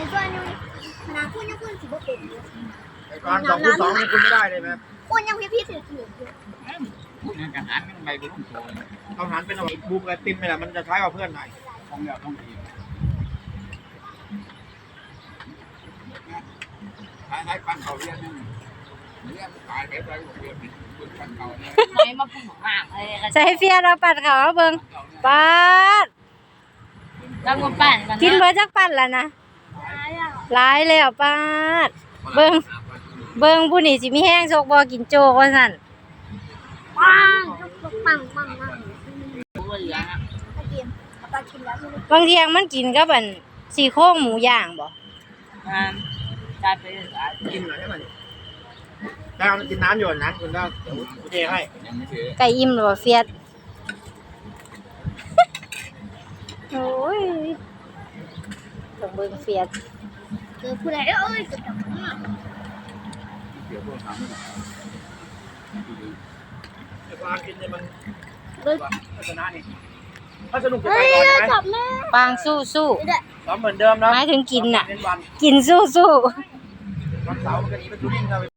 แต่ส่วนหนึงขนาดคุณยังคุณสิบ่เป็นอยู่ไอ้การสองคูณสองนี่คุณไม่ได้เลยไหมคุณยังพี่พี่ถือถืออยู่พูดงั้นกันหันกันไปกูต้องโชว์เอาหันเป็นเอาบูมกับติมนี่แหละมันจะใช้กับเพื่อนไหน่อยต้องเดียวต้องดีใช้ใช้ปั้นเขาเรียนนี่เรียนตายไปไปเรียนคุณปั้นเขาเนี่ยไหนมาปุ่มางเลยใส่เฟียเราปัดเขาเบิ่งปาดแล้วก็ปั่นกินเบิดจักปัดแล้วนะ หลายแล้วปาดเบิ่งเบิ่งผู้นี่สิมีแห้งซกบ่กินโจกว่าซั่นปังปังปังปังตัวเหลืองอะตะเกียบเอาตากินแล้วใช่ไหมบางเที่ยงมันกินกับอันซี่โครงหมูย่างบ่มันจะไปกินหน่อยให้มันแต่เอากินน้ำอยู่นั้นคุณได้เดี๋ยวกูเทให้ยังไม่ถือไก่อิ่มหรือบ่เฟียดโอ้ย ต้องเบิ่งเฟียดเจอผู้ใดเอ้ยเกิดจากข้างหลังเดี๋ยวพวกทำไอ้ความกินเนี่ยมันพัฒนานี่ถ้าสนุกจะเฮ้ไปยก่อนไหมจับแม่ปางสู้สู้ซ้อมเหมือนเดิมนะหมายถึงกินน่ะ กินสู้สู้ วันเสาร์มันก็หนีไปดูนิ่งเรา